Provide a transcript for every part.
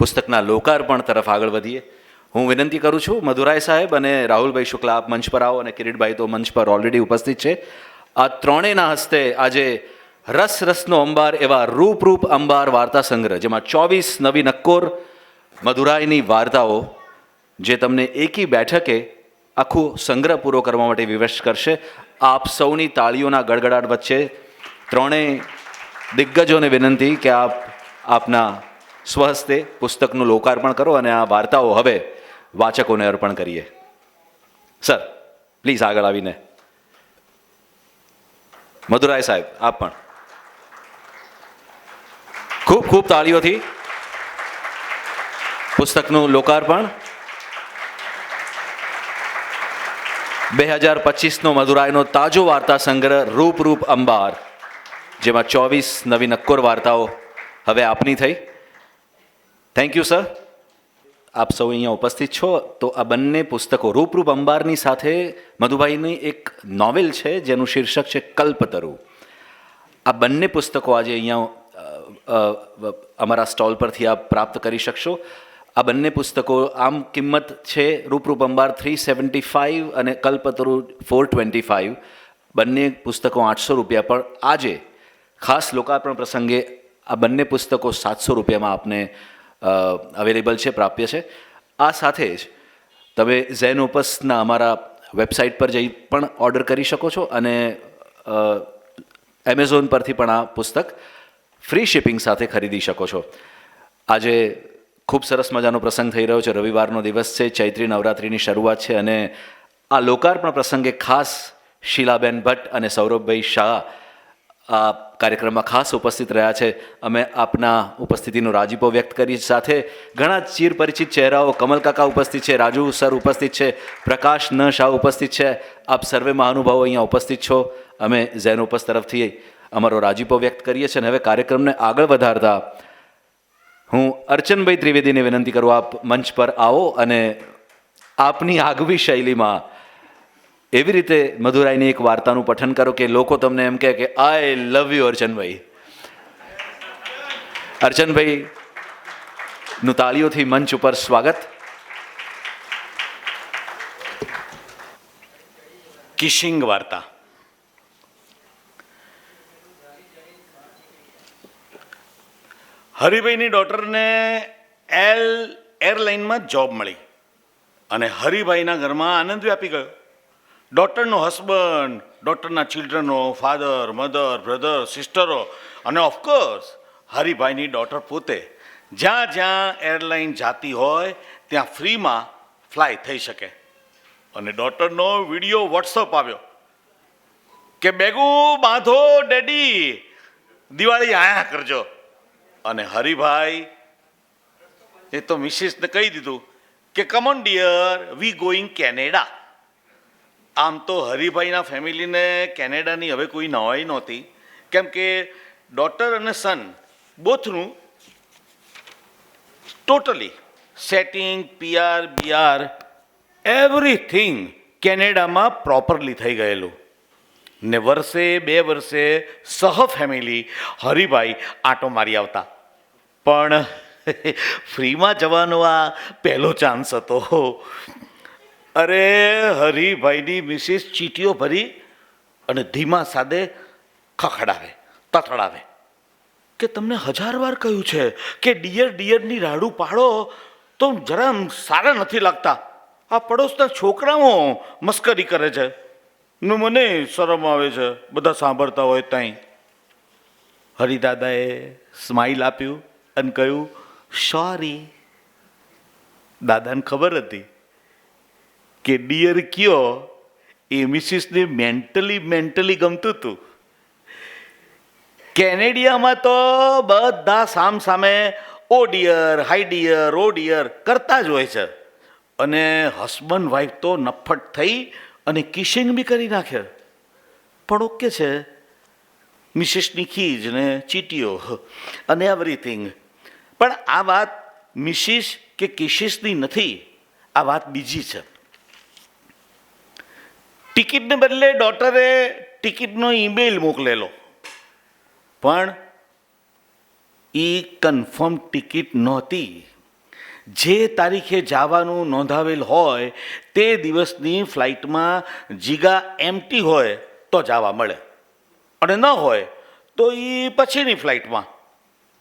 પુસ્તકના લોકાર્પણ તરફ આગળ વધીએ. હું વિનંતી કરું છું મધુરાય સાહેબ અને રાહુલભાઈ શુક્લા આપ મંચ પર આવો અને કિરીટભાઈ તો મંચ પર ઓલરેડી ઉપસ્થિત છે. આ ત્રણેયના હસ્તે આજે રસ રસનો અંબાર એવા રૂપરૂપ અંબાર વાર્તા સંગ્રહ, જેમાં ચોવીસ નવી નક્કોર મધુરાયની વાર્તાઓ, જે તમને એકી બેઠકે આખું સંગ્રહ પૂરો કરવા માટે વિવશ કરશે. આપ સૌની તાળીઓના ગડગડાટ વચ્ચે ત્રણેય દિગ્ગજોને વિનંતી કે આપ આપના સ્વહસ્તે પુસ્તકનું લોકાર્પણ કરો અને આ વાર્તાઓ હવે વાચકોને અર્પણ કરીએ. સર, પ્લીઝ આગળ આવીને. મધુરાય સાહેબ, આપ પણ. ખૂબ ખૂબ તાળીઓથી પુસ્તકનું લોકાર્પણ. બે હજાર પચીસનો મધુરાયનો તાજો વાર્તા સંગ્રહ રૂપ રૂપ અંબાર, જેમાં ચોવીસ નવી નક્કોર વાર્તાઓ હવે આપની થઈ. થેન્ક યુ સર આપ સૌ અહીંયા ઉપસ્થિત છો. તો આ બંને પુસ્તકો રૂપરૂપ અંબારની સાથે મધુભાઈની એક નોવેલ છે, જેનું શીર્ષક છે કલ્પતરુ. આ બંને પુસ્તકો આજે અહીંયા અમારા સ્ટોલ પરથી આપ પ્રાપ્ત કરી શકશો. આ બંને પુસ્તકો આમ કિંમત છે રૂપરૂપ અંબાર થ્રી સેવન્ટી ફાઇવ અને કલ્પતરુ ફોર ટ્વેન્ટી ફાઇવ બંને પુસ્તકો આઠસો રૂપિયા, પણ આજે ખાસ લોકાર્પણ પ્રસંગે આ બંને પુસ્તકો સાતસો રૂપિયામાં આપને અવેલેબલ છે, પ્રાપ્ય છે. આ સાથે જ તમે ઝેન ઓપસના અમારા વેબસાઇટ પર જઈ પણ ઓર્ડર કરી શકો છો અને એમેઝોન પરથી પણ આ પુસ્તક ફ્રી શિપિંગ સાથે ખરીદી શકો છો. આજે ખૂબ સરસ મજાનો પ્રસંગ થઈ રહ્યો છે. રવિવારનો દિવસ છે, ચૈત્રી નવરાત્રિની શરૂઆત છે અને આ લોકાર્પણ પ્રસંગે ખાસ શીલાબેન ભટ્ટ અને સૌરભભાઈ શાહ આ કાર્યક્રમમાં ખાસ ઉપસ્થિત રહ્યા છે. અમે આપના ઉપસ્થિતિનો રાજીપો વ્યક્ત કરી સાથે ઘણા ચીર પરિચિત ચહેરાઓ, કમલ કાકા ઉપસ્થિત છે, રાજુ સર ઉપસ્થિત છે, પ્રકાશ ન શાહ ઉપસ્થિત છે. આપ સર્વે મહાનુભાવો અહીંયા ઉપસ્થિત છો. અમે ઝેનોપસ તરફથી અમારો રાજીપો વ્યક્ત કરીએ છીએ અને હવે કાર્યક્રમને આગળ વધારતા હું અર્ચનભાઈ ત્રિવેદીને વિનંતી કરું, આપ મંચ પર આવો અને આપની આગવી શૈલીમાં એવી રીતે મધુરાઈની એક વાર્તાનું પઠન કરો કે લોકો તમને એમ કહે કે આઈ લવ યુ અર્ચનભાઈ. અર્ચનભાઈ, નું તાળીઓથી મંચ ઉપર સ્વાગત. કિશિંગ વાર્તા. હરિભાઈની ડોટરને એલ એરલાઇનમાં જોબ મળી અને હરિભાઈના ઘરમાં આનંદ વ્યાપી ગયો. ડોટરનો હસબન્ડ ડોટરના ચિલ્ડ્રનો ફાધર મધર બ્રધર સિસ્ટરો અને ઓફકોર્સ હરિભાઈની ડોટર પોતે. જ્યાં જ્યાં એરલાઇન જાતી હોય, ત્યાં ફ્રીમાં ફ્લાય થઈ શકે. અને ડોટરનો વીડિયો વોટ્સઅપ આવ્યો કે, બેગુ, બાંધો ડેડી દિવાળી આયા કરજો. અને હરિભાઈ એ તો મિસિસને કહી દીધું કે come on dear we going Canada આમ તો હરિભાઈના ફેમિલીને કેનેડાની હવે કોઈ નવાઈ નહોતી. કેમ કે ડોટર અને son બોથનું totally setting, PR, BR, everything કેનેડામાં પ્રોપરલી થઈ ગયેલું. ને વર્ષે, બે વર્ષે સહ ફેમિલી હરિભાઈ આંટો મારી આવતા. પણ ફ્રીમાં જવાનો આ પહેલો ચાન્સ હતો. અરે, હરિભાઈની મિસિસ ચીટીઓ ભરી અને ધીમા સાદે ખખડાવે, તથડાવે. કે તમને હજાર વાર કહ્યું છે કે ડિયર ડિયરની રાડું પાડો તો જરા સારા નથી લાગતા. આ પડોશના છોકરાઓ મસ્કરી કરે છે. ને મને શરમ આવે છે, બધા સાંભળતા હોય ત્યાં હરિદાદાએ સ્માઇલ આપ્યું અને કહ્યું સોરી દાદાને ખબર હતી. કે ડિયર કયો? એ મિસિસને મેન્ટલી મેન્ટલી ગમતું હતું. કેનેડિયામાં તો બધા સામ સામે oh dear hi dear oh dear કરતા જ હોય છે. અને હસબન્ડ વાઈફ તો નફટ થઈ અને કિશિંગ બી કરી નાખે. પણ ઓકે છે. મિસિસની ખીજ ને ચીટીઓ, અને એવરીથિંગ પણ આ વાત મિસિસ કે કિશિસની નથી, આ વાત બીજી છે. ટિકિટને બદલે ડોટરે ટિકિટનો ઈમેલ મોકલેલો પણ એ કન્ફર્મ ટિકિટ નહોતી. જે તારીખે જવાનું નોંધાવેલ હોય, તે દિવસની ફ્લાઇટમાં જીગા એમટી હોય તો જવા મળે. અને ન હોય તો એ પછીની ફ્લાઇટમાં.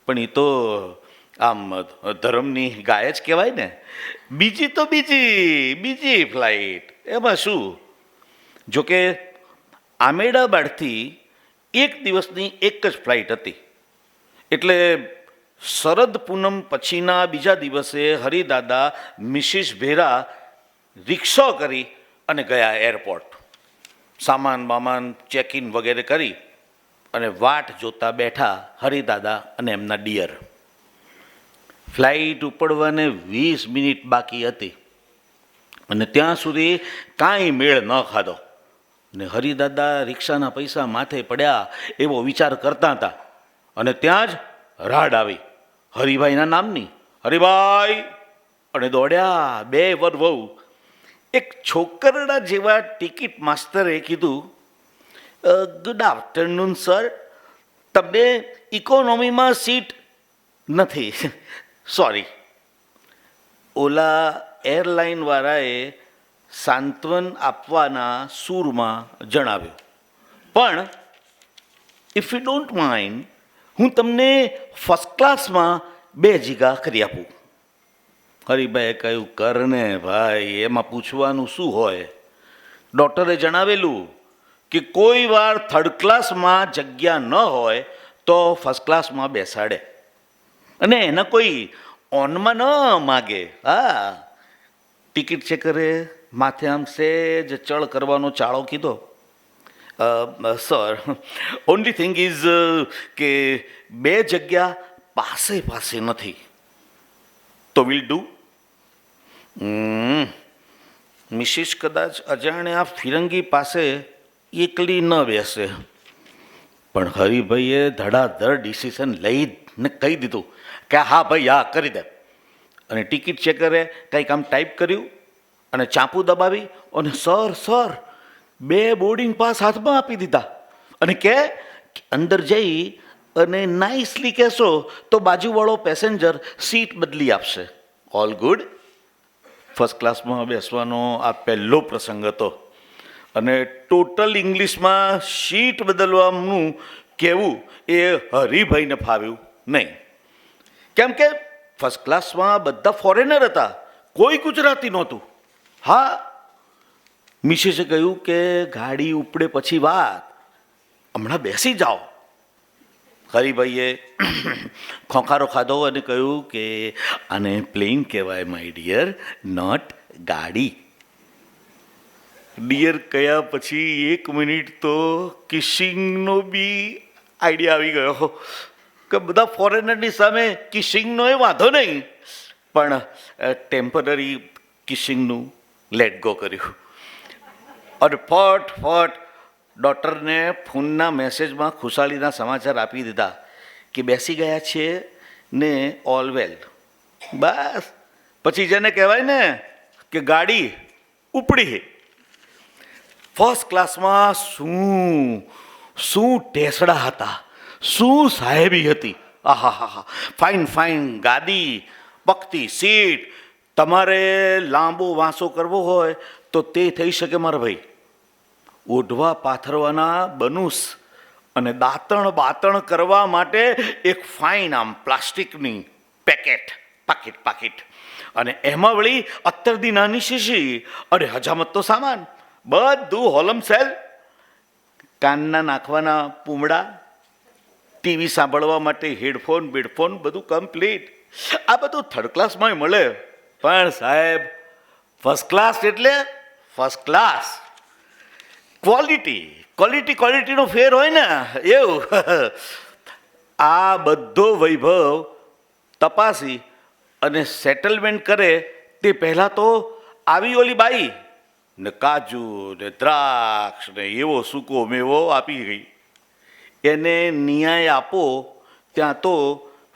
પણ એ તો આમ ધર્મની ગાય જ કહેવાય ને. બીજી તો બીજી બીજી ફ્લાઇટ. એમાં શું? જોકે આમેડાબાદથી એક દિવસની એક જ ફ્લાઇટ હતી. એટલે શરદ પૂનમ પછીના બીજા દિવસે હરિદાદા, મિસિસ ભેરા રિક્ષા કરી અને ગયા એરપોર્ટ. સામાન બામાન ચેક ઇન વગેરે કરી અને વાટ જોતા બેઠા હરિદાદા અને એમના ડિયર. ફ્લાઇટ ઉપડવાને વીસ મિનિટ બાકી હતી. અને ત્યાં સુધી કાંઈ મેળ ન ખાધો. ને હરિદાદા રિક્ષાના પૈસા માથે પડ્યા એવો વિચાર કરતા હતા. અને ત્યાં જ રાડ આવી. હરિભાઈના નામની. હરિભાઈ! અને દોડ્યા બે વર વહુ. એક છોકરડા જેવા ટિકિટ માસ્તરે કીધું ગુડ આફ્ટરનૂન સર તમને ઇકોનોમીમાં સીટ નથી. સોરી ઓલા એરલાઇન વાળાએ સાંત્વન આપવાના સૂરમાં જણાવ્યું. પણ ઇફ યુ ડોન્ટ માઇન્ડ હું તમને ફર્સ્ટ ક્લાસમાં બે જીગા કરી આપું. હરિભાઈએ કહ્યું, કરને ભાઈ, એમાં પૂછવાનું શું હોય? ડૉક્ટરે જણાવેલું કે કોઈ વાર થર્ડ ક્લાસમાં જગ્યા ન હોય તો ફર્સ્ટ ક્લાસમાં બેસાડે. અને એના કોઈ ઓનમાં ન માગે. હા ટિકિટ ચેકરે માથે આમ સેજ ચળ કરવાનો ચાળો કીધો. સર ઓનલી થિંગ ઇઝ કે બે જગ્યા પાસે પાસે નથી. તો વિલ ડુ મિસિસ કદાચ અજાણ્યા ફિરંગી પાસે એકલી ન બેસે. પણ હરિભાઈએ ધડાધડ ડિસિઝન લઈને કહી દીધું કે હા ભાઈ હા કરી દે. અને ટિકિટ ચેકરે કંઈક આમ ટાઈપ કર્યું. અને ચાંપુ દબાવી અને સર સર, બે બોર્ડિંગ પાસ હાથમાં આપી દીધા. અને કે અંદર જઈ અને નાઇસલી કહેશો તો બાજુવાળો પેસેન્જર સીટ બદલી આપશે. All good. ફર્સ્ટ ક્લાસમાં બેસવાનો આ પહેલો પ્રસંગ હતો. અને ટોટલ ઇંગ્લિશમાં સીટ બદલવાનું કહેવું એ હરિભાઈને ફાવ્યું નહીં. કેમ કે ફર્સ્ટ ક્લાસમાં બધા ફોરેનર હતા. કોઈ ગુજરાતી નહોતું. હા મિસેસે કહ્યું કે ગાડી ઉપડે પછી વાત. હમણાં બેસી જાઓ. હરિભાઈએ ખોખારો ખાધો અને કહ્યું કે આને પ્લેન કહેવાય માય ડિયર નોટ ગાડી. ડિયર કયા પછી એક મિનિટ તો કિસિંગનો બી આઈડિયા આવી ગયો. કે બધા ફોરેનરની સામે કિસિંગનો એ વાંધો નહીં. પણ ટેમ્પરરી કિસિંગનું લેટ ગો કર્યું. અને ફટ ફટ ડૉક્ટરને ફોનના મેસેજમાં ખુશાલીના સમાચાર આપી દીધા કે બેસી ગયા છે ને ઓલ વેલ બસ. પછી જેને કહેવાય ને કે ગાડી ઉપડી ફર્સ્ટ ક્લાસમાં શું શું ટેસડા હતા, શું સાહેબી હતી. આહા હા હા ફાઇન ફાઇન ગાદી પકતી સીટ તમારે લાંબો વાંસો કરવો હોય તો તે થઈ શકે મારા ભાઈ. ઓઢવા પાથરવાના બનુસ અને દાંતણ બાતણ કરવા માટે એક ફાઇન આમ પ્લાસ્ટિકની પેકેટ, પાકીટ પાકીટ. અને એમાં વળી અત્તરદી નાની શીશી અને હજામત તો સામાન, બધું હોલમ સેલ. કાનના નાખવાના પૂમડા, ટીવી સાંભળવા માટે હેડફોન બેડફોન બધું કમ્પ્લીટ આ બધું થર્ડ ક્લાસમાં મળે. પણ સાહેબ ફર્સ્ટ ક્લાસ એટલે ફર્સ્ટ ક્લાસ ક્વોલિટી ક્વોલિટી ક્વોલિટીનો ફેર હોય ને, એવું. આ બધો વૈભવ તપાસી અને સેટલમેન્ટ કરે તે પહેલાં તો આવી ઓલી બાઈ ને કાજુ ને દ્રાક્ષ ને એવો સૂકો મેવો આપી ગઈ. એને ન્યાય આપો, ત્યાં તો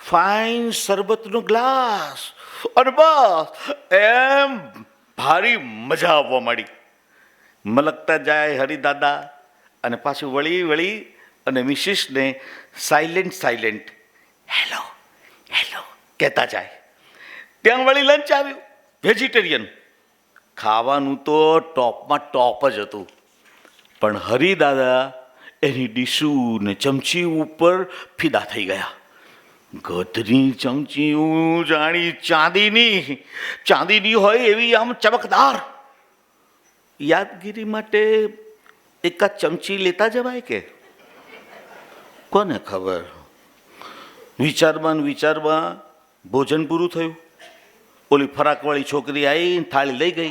ફાઇન શરબતનો ગ્લાસ. અને બસ, એમ ભારી મજા આવવા માંડી. મલકતા જાય હરિદાદા અને પાછું વળી વળી અને મિસિસને સાયલેન્ટ સાયલેન્ટ હેલો હેલો કહેતા જાય. ત્યાં વળી લંચ આવ્યું વેજીટેરિયન ખાવાનું તો ટોપમાં ટોપ જ હતું. પણ હરિદાદા એની ડીશું ને ચમચી ઉપર ફિદા થઈ ગયા. ગધની ચમચી હું જાણી ચાંદીની ચાંદીની હોય એવી આમ ચમકદાર. યાદગીરી માટે એકાદ ચમચી લેતા જવાય કે? કોને ખબર? વિચારમાં વિચારમાં ભોજન પૂરું થયું. ઓલી ફરાકવાળી છોકરી આવી થાળી લઈ ગઈ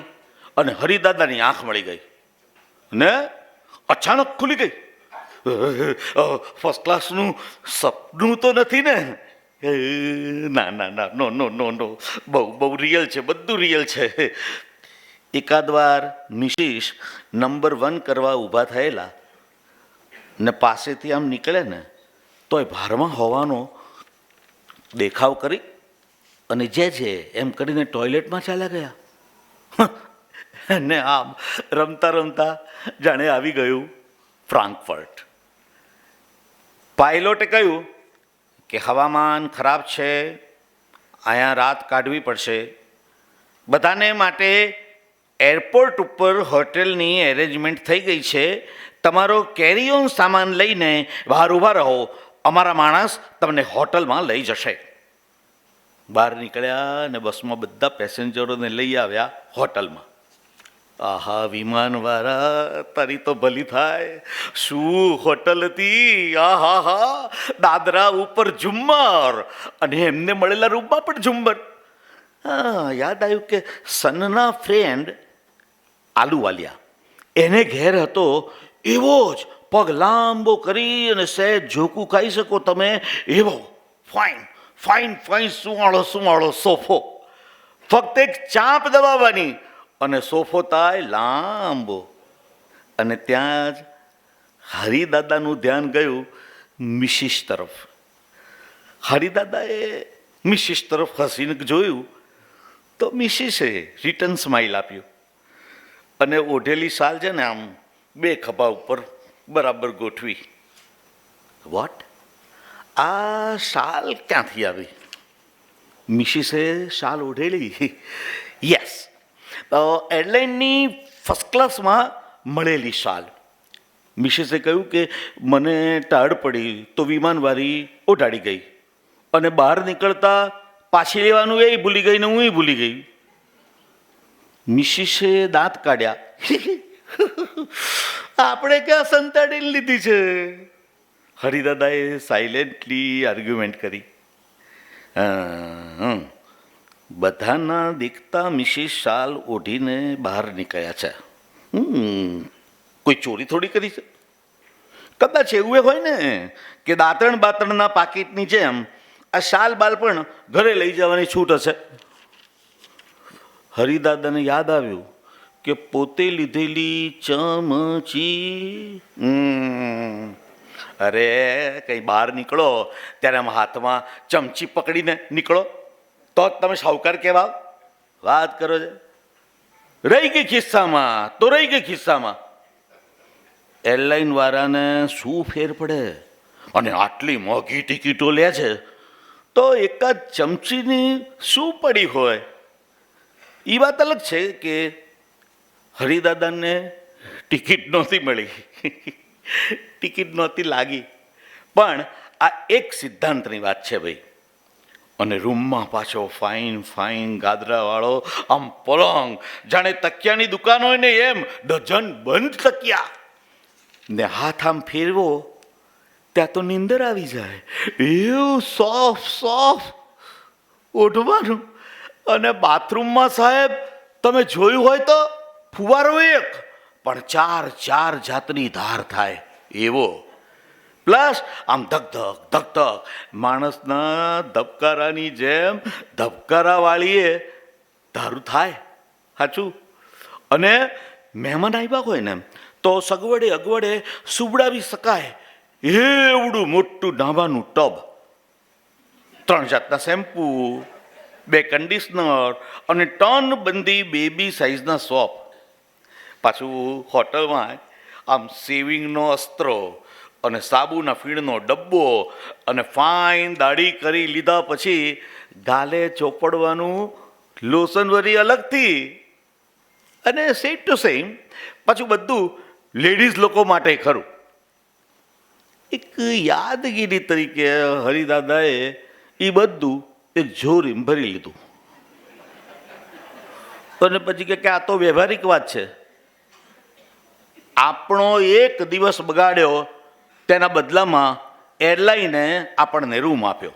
અને હરિદાદાની આંખ મળી ગઈ. ને અચાનક ખુલી ગઈ. ફર્સ્ટ ક્લાસનું સપનું તો નથી ને? ના ના ના, નો નો નો નો. બહુ બહુ રિયલ છે, બધું રિયલ છે. એકાદ વાર મિશિશ નંબર વન કરવા ઊભા થયેલા ને પાસેથી આમ નીકળે ને, તોય ભારમાં હોવાનો દેખાવ કરી અને જે છે એમ કરીને ટોયલેટમાં ચાલ્યા ગયા. ને આમ રમતા રમતા જાણે આવી ગયું ફ્રાન્કફર્ટ પાયલોટે કહ્યું કે હવામાન ખરાબ છે, અહીંયા રાત કાઢવી પડશે. બધાને માટે એરપોર્ટ ઉપર હોટેલની એરેન્જમેન્ટ થઈ ગઈ છે. તમારો કેરી ઓન સામાન લઈને બહાર ઊભા રહો. અમારા માણસ તમને હોટલમાં લઈ જશે. બહાર નીકળ્યા અને બસમાં બધા પેસેન્જરોને લઈ આવ્યા હોટલમાં. આહા વિમાનવાળા તારી તો ભલી થાય. શું હોટલ હતી? આહા હા દાદરા ઉપર ઝુમ્મર અને એમને મળેલા રૂમમાં પણ ઝુમ્મર. યાદ આવ્યું કે સનના ફ્રેન્ડ આલુવાલિયા. એને ઘેર હતો એવો જ પગ લાંબો કરી અને સહેજ ઝોકું ખાઈ શકો તમે એવો. ફાઇન ફાઇન ફાઇન, સુવાળો સુવાળો, સોફો. ફક્ત એક ચાંપ દબાવવાની. અને સોફો થાય લાંબો. અને ત્યાં જ હરિદાદાનું ધ્યાન ગયું મિશિશ તરફ. હરિદાદાએ મિશિશ તરફ હસીને જોયું, તો મિસિસે રિટર્ન સ્માઇલ આપ્યું. અને ઓઢેલી શાલ છે ને આમ બે ખભા ઉપર બરાબર ગોઠવી. વોટ આ શાલ ક્યાંથી આવી? મિશિસે શાલ ઓઢેલી? યસ એરલાઇનની ફર્સ્ટ ક્લાસમાં મળેલી શાલ. મિશિસે કહ્યું કે મને ટાળ પડી તો વિમાનવાળી ઓઢાડી ગઈ અને બહાર નીકળતા પાછી લેવાનું એ ભૂલી ગઈ ને હું ભૂલી ગઈ. મિશિસે દાંત કાઢ્યા. આપણે ક્યાં સંતાડી લીધી છે? હરિદાદાએ સાયલેન્ટલી આર્ગ્યુમેન્ટ કરી. હં, બધાના દીખતા મિસિસ શાલ ઓઢીને બહાર નીકળ્યા છે. કોઈ ચોરી થોડી કરી છે? કદાચ એવું હોય ને કે દાંતણ બાતણના પાકીટની જેમ આ શાલ બાલ પણ ઘરે લઈ જવાની છૂટ હશે. હરિદાદાને યાદ આવ્યું કે પોતે લીધેલી ચમચી અરે કંઈ બહાર નીકળો, ત્યારે આમ હાથમાં ચમચી પકડીને નીકળો. તો તમે સાવકાર કહેવા વાત કરો છે રહી ગઈ ખિસ્સામાં, તો રહી ગઈ ખિસ્સામાં. એરલાઇન વાળાને શું ફેર પડે? અને આટલી મોંઘી ટિકિટો લે છે, તો એકાદ ચમચીની શું પડી હોય? એ વાત અલગ છે કે હરિદાદાને ટિકિટ નહોતી મળી. ટિકિટ નહોતી લાગી. પણ આ એક સિદ્ધાંતની વાત છે ભાઈ. અને રૂમમાં પાછો ફાઇન ફાઇન ગાદરાવાળો, આમ પલંગ. જાણે તકિયાની દુકાન હોય ને એમ. ડઝન બંધ તકિયા. ને હાથ આમ ફેરવો, ત્યાં તો નીંદર આવી જાય. એવું સોફ સોફ ઓઢવાનું. અને બાથરૂમમાં સાહેબ, તમે જોયું હોય તો, ફુવારો એક. પણ ચાર ચાર જાતની ધાર થાય. એવો. પ્લસ આમ ધક ધક ધક ધક. માણસના ધબકારાની જેમ ધબકારાવાળીએ ધારું થાય, સાચું? અને મહેમાન આવ્યા હોય ને, તો સગવડે અગવડે સુવડાવી શકાય એવડું મોટું નાવાનું ટબ. ત્રણ જાતના શેમ્પૂ, બે કન્ડિશનર અને ટન બંધી બેબી સાઇઝના સોપ. પાછું હોટલમાં આમ સેવિંગનો અસ્ત્રો અને સાબુના ફીણનો ડબ્બો અને ફાઇન દાઢી કરી લીધા પછી ગાલે ચોપડવાનું લોસન વરી અલગથી. અને સેમ ટુ સેમ પાછું બધું લેડીઝ લોકો માટે ખરું. એક યાદગીરી તરીકે હરિદાદાએ એ બધું એક જોરીમ ભરી લીધું. અને પછી કે કે આ તો વ્યવહારિક વાત છે. આપણો એક દિવસ બગાડ્યો તેના બદલામાં એરલાઈને આપણને રૂમ આપ્યો.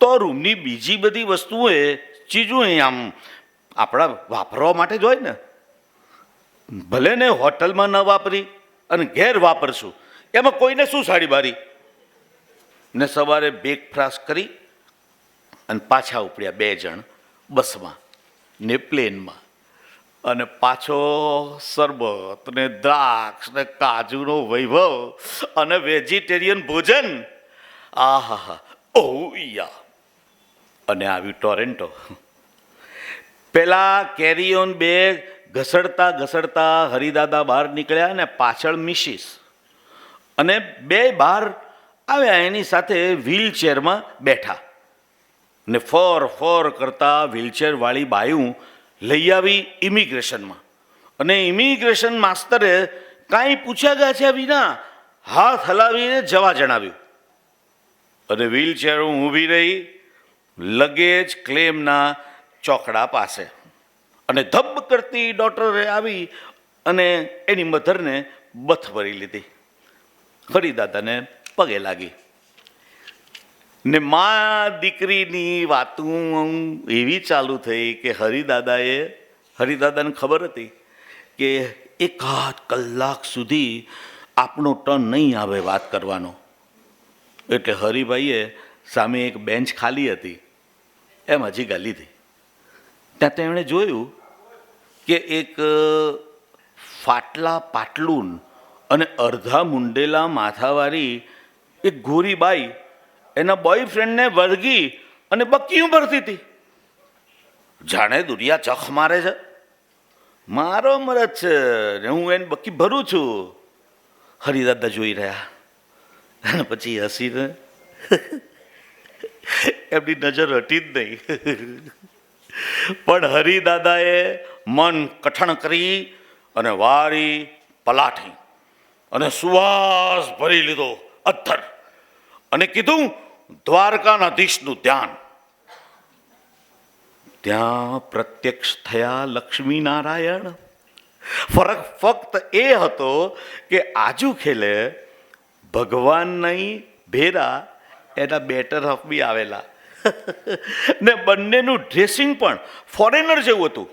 તો રૂમની બીજી બધી વસ્તુઓએ ચીજો આમ આપણા વાપરવા માટે જ હોય ને. ભલે ને હોટલમાં ન વાપરી અને ઘેર વાપરશું, એમાં કોઈને શું સાડી બારી? ને સવારે બ્રેકફાસ્ટ કરી અને પાછા ઉપડ્યા બે જણ બસમાં ને પ્લેનમાં અને પાછો શરબત ને દ્રાક્ષ ને કાજુનો વૈભવ અને વેજીટેરિયન ભોજન. આહા ઓ અને આવ્યું ટોરેન્ટો. પેલા કેરીઓન બે ઘસડતા ઘસડતા હરિદાદા બહાર નીકળ્યા ને પાછળ મિશિસ અને બે બહાર આવ્યા એની સાથે વ્હીલચેરમાં બેઠા. ને ફોર ફોર કરતા વ્હીલચેર વાળી બાયું લઈ આવી ઇમિગ્રેશનમાં. અને ઇમિગ્રેશન માસ્તરે કાંઈ પૂછ્યા ગાછ્યા વિના હાથ હલાવીને જવા જણાવ્યું. અને વ્હીલચેર ઊભી રહી, લગેજ ક્લેમના ચોકડા પાસે. અને ધબ કરતી ડોક્ટરે આવી અને એની મધરને બથ ભરી લીધી હરિદાદાને પગે લાગી. ને મા દીકરીની વાતું એવી ચાલુ થઈ કે હરિદાદાએ, હરિદાદાને ખબર હતી કે એકાદ કલાક સુધી આપણો ટર્ન નહીં આવે વાત કરવાનો. એટલે હરિભાઈએ સામે એક બેન્ચ ખાલી હતી. એમ હજી ગાલી હતી ત્યાં તેમણે જોયું કે એક ફાટલા પાટલુન અને અડધા મુંડેલા માથાવાળી એક ગોરી બાઈ એના બોયફ્રેન્ડને વળગી અને બક્કીયું ભરતી હતી જાણે દુનિયા ચખ મારે છે? મારો મરજ છે ને હું એને બક્કી ભરું છું. હરિદાદા જોઈ રહ્યા. અને પછી હસીને એમની નજર હટી જ નહીં. પણ હરિદાદાએ મન કઠણ કરી અને વારી પલાઠી અને સુવાસ ભરી લીધો અથ્થર. અને કીધું દ્વારકાનાધીશનું ધ્યાન. ત્યાં પ્રત્યક્ષ થયા લક્ષ્મી નારાયણ ફરક ફક્ત એ હતો કે આજુ ખેલે ભગવાન નહીં ભેરા, એના બેટર હફ બી આવેલા. ને બંનેનું ડ્રેસિંગ પણ ફોરેનર જેવું હતું.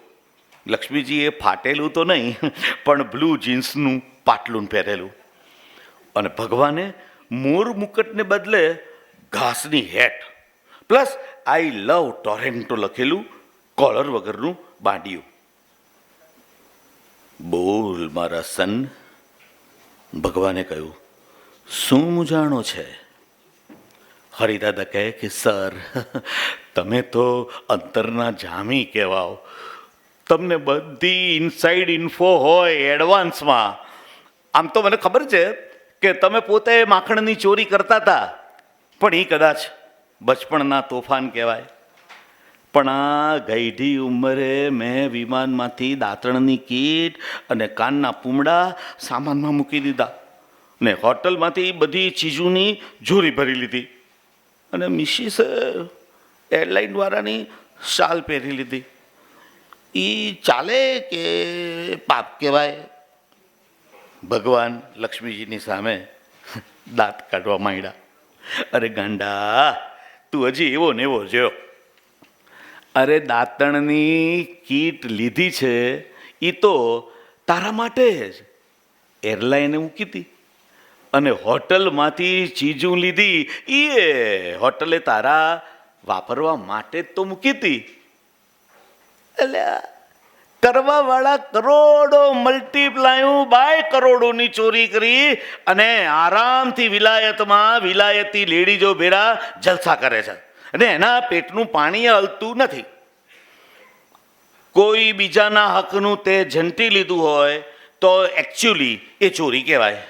લક્ષ્મીજીએ ફાટેલું તો નહીં પણ બ્લુ જીન્સનું પાટલું પહેરેલું. અને ભગવાને મોર મુકટને બદલે ઘાસની hat plus I love Toronto લખેલું, કોલર વગરનું બાંડિયું. બોલ મારા સન, ભગવાને કહ્યું, શું મૂંઝાણો છે? હરિદાદા કહે કે, સર, તમે તો અંતરના જામી કહેવાઓ. તમને બધી ઇનસાઇડ ઇન્ફો હોય એડવાન્સમાં આમ તો મને ખબર છે કે તમે પોતે માખણની ચોરી કરતા હતા. પણ એ કદાચ બચપણના તોફાન કહેવાય. પણ આ ગઈઢી ઉંમરે મેં વિમાનમાંથી દાંતણની કીટ અને કાનના પૂમડા સામાનમાં મૂકી દીધા ને હોટલમાંથી બધી ચીજોની જોરી ભરી લીધી અને મિસિસે એરલાઇન દ્વારાની શાલ પહેરી લીધી. એ ચાલે કે પાપ કહેવાય? ભગવાન લક્ષ્મીજીની સામે દાંત કાઢવા માંડ્યા. અરે ગાંડા, તું હજી એવો ને એવો જો અરે દાંતણની કીટ લીધી છે એ તો તારા માટે જ. એરલાઈને મૂકી હતી અને હોટલમાંથી ચીજું લીધી એ હોટલે તારા વાપરવા માટે જ તો મૂકી હતી એટલે કરવા વાળા કરોડો મલ્ટીપ્લાયું બાય કરોડોની ચોરી કરી અને આરામથી વિલાયતમાં વિલાયતી લેડીજો ભેરા જલસા કરે છે. અને એના પેટનું પાણી હલતું નથી. કોઈ બીજાના હકનું તે ઝંટી લીધું હોય તો એકચ્યુઅલી એ ચોરી કહેવાય.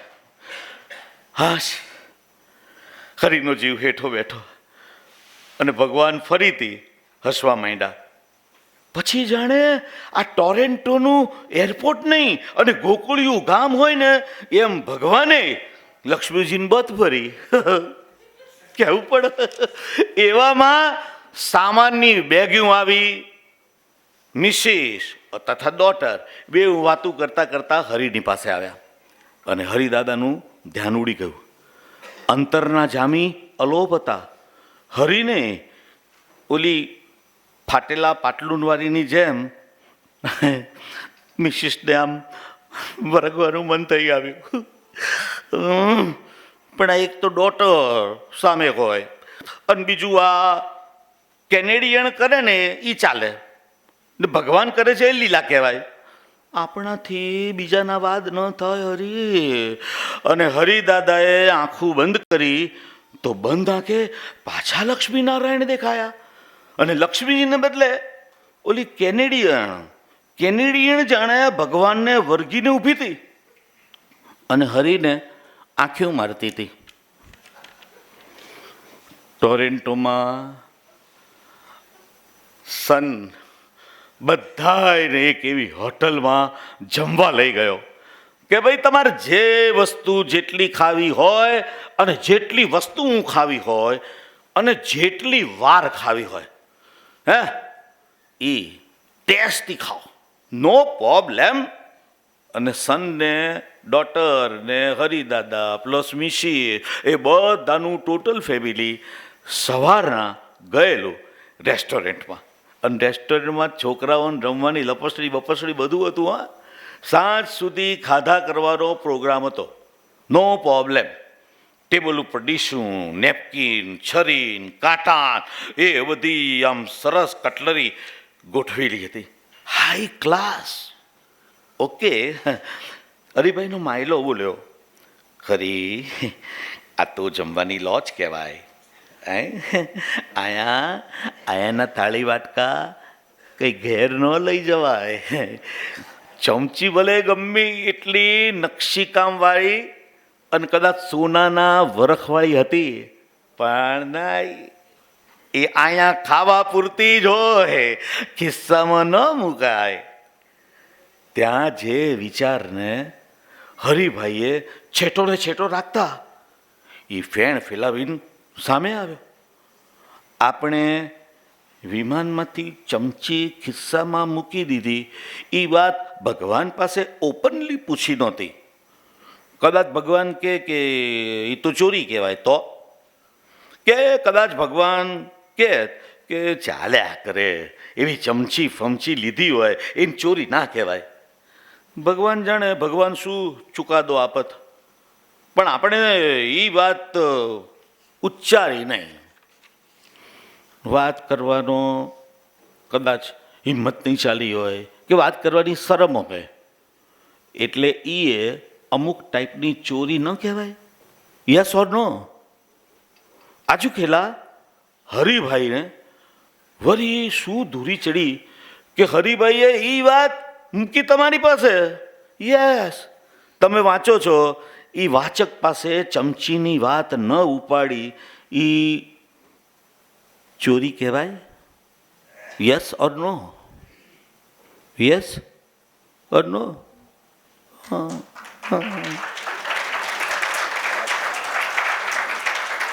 હાશ. હરીનો જીવ હેઠો બેઠો. અને ભગવાન ફરીથી હસવા માંડ્યા. પછી જાણે આ ટોરેન્ટોનું એરપોર્ટ નહીં અને ગોકુળિયું ગામ હોય ને, એમ ભગવાને લક્ષ્મીજીને બત ભરી. કહેવું પડે? એવામાં સામાનની બેગ્યું આવી, મિસિસ, તથા ડોટર, બે વાતું કરતા કરતા હરિની પાસે આવ્યા. અને હરિદાદાનું ધ્યાન ઉડી ગયું. અંતરના જામી અલોપ હતા. હરિને ઓલી ફાટેલા પાટલુનવારીની જેમ મિસિસને આમ વરગવાનું મન થઈ આવ્યું. પણ આ એક તો ડોટર સામે હોય. અને બીજું આ કેનેડિયન કરે ને એ ચાલે. ભગવાન કરે છે એ લીલા કહેવાય. આપણાથી બીજાના વાદ ન થાય હરી. અને હરિદાદાએ આંખું બંધ કરી તો બંધ આંખે પાછા લક્ષ્મીનારાયણ દેખાયા. અને લક્ષ્મીજીને બદલે ઓલી કેનેડિયન કેનેડિયન જાણે ભગવાનને વર્ગીને ઊભી હતી અને હરીને આંખીઓ મારતી હતી. ટોરેન્ટોમાં સન બધાને એક એવી હોટલમાં જમવા લઈ ગયો કે ભાઈ તમારે જે વસ્તુ જેટલી ખાવી હોય અને જેટલી વસ્તુ હું ખાવી હોય અને જેટલી વાર ખાવી હોય હે? એ ટેસ્ટી ખાઓ. નો પ્રોબ્લેમ અને સનને ડોટર ને હરિદાદા, પ્લસ મિશી, એ બધાનું ટોટલ ફેમિલી સવારના ગયેલું રેસ્ટોરન્ટમાં. અને રેસ્ટોરન્ટમાં છોકરાઓને રમવાની લપસડી બપસડી બધું હતું, હા. સાંજ સુધી ખાધા કરવાનો પ્રોગ્રામ હતો. નો પ્રોબ્લેમ ટેબલ ઉપર ડીશું, નેપકિન, છરીન કાંટા એ બધી આમ સરસ કટલરી ગોઠવેલી હતી. High class okay. હરિભાઈનો માયલો બોલ્યો, ખરી, આ તો જમવાની લોજ કહેવાય. આયા, આયાના થાળી વાટકા કંઈ ઘેર ન લઈ જવાય. ચમચી ભલે ગમે એટલી નકશીકામવાળી અને કદાચ સોનાના વરખવાળી હતી, પણ ના એ અહીંયા ખાવા પૂરતી જ હોય, ખિસ્સામાં ન મુકાય. ત્યાં જે વિચારને હરિભાઈએ છેટો ને છેટો રાખતા, એ ફેણ ફેલાવીને સામે આવ્યો. આપણે વિમાનમાંથી ચમચી ખિસ્સામાં મૂકી દીધી એ વાત ભગવાન પાસે ઓપનલી પૂછી નહોતી. કદાચ ભગવાન કે કે એ તો ચોરી કહેવાય તો? કે કદાચ ભગવાન કે કે ચાલ્યા કરે, એવી ચમચી ફમચી લીધી હોય, એને ચોરી ના કહેવાય. ભગવાન જાણે ભગવાન શું ચુકાદો આપત? પણ આપણે એ વાત ઉચ્ચારી નહીં. વાત કરવાનો કદાચ હિંમત નહીં ચાલી હોય કે વાત કરવાની શરમ હોય. એટલે એ અમુક ટાઈપની ચોરી ન કહેવાય? યસ ઓર નો આજુ ખેલા હરિભાઈને વરી શું ધૂરી ચડી કે હરિભાઈએ એ વાત મૂકી તમારી પાસે? યસ તમે વાંચો છો એ વાચક પાસે ચમચીની વાત ન ઉપાડી એ ચોરી કહેવાય? Yes or no yes or નો હા. 嗯